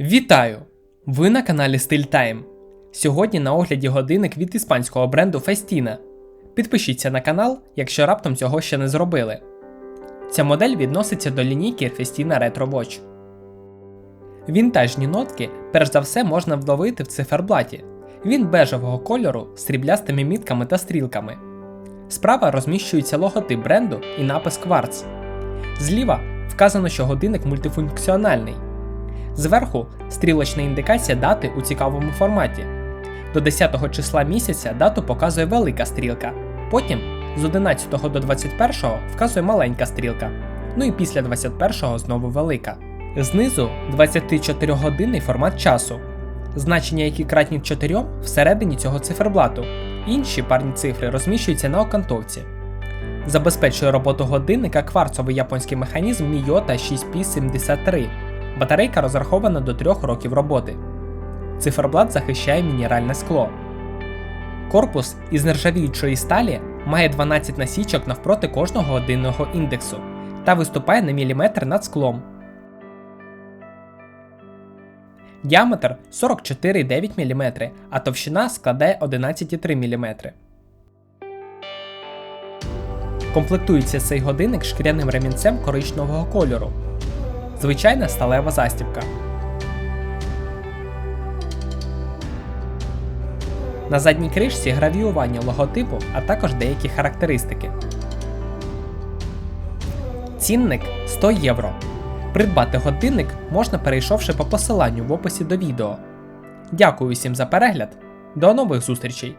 Вітаю! Ви на каналі Style Time. Сьогодні на огляді годинник від іспанського бренду Festina. Підпишіться на канал, якщо раптом цього ще не зробили. Ця модель відноситься до лінійки Festina Retro Watch. Вінтажні нотки, перш за все, можна вловити в циферблаті. Він бежевого кольору з сріблястими мітками та стрілками. Справа розміщується логотип бренду і напис Quartz. Зліва вказано, що годинник мультифункціональний. Зверху стрілочна індикація дати у цікавому форматі. До 10 числа місяця дату показує велика стрілка. Потім з 11 до 21 вказує маленька стрілка. Ну і після 21 знову велика. Знизу 24-годинний формат часу. Значення, які кратні 4 всередині цього циферблату. Інші парні цифри розміщуються на окантовці. Забезпечує роботу годинника кварцовий японський механізм Miyota 6P73. Батарейка розрахована до 3 років роботи. Циферблат захищає мінеральне скло. Корпус із нержавіючої сталі має 12 насічок навпроти кожного годинного індексу та виступає на міліметр над склом. Діаметр 44,9 мм, а товщина складає 11,3 мм. Комплектується цей годинник шкіряним ремінцем коричневого кольору. Звичайна сталева застібка. На задній кришці гравіювання логотипу, а також деякі характеристики. Цінник 100 євро. Придбати годинник можна перейшовши по посиланню в описі до відео. Дякую всім за перегляд. До нових зустрічей!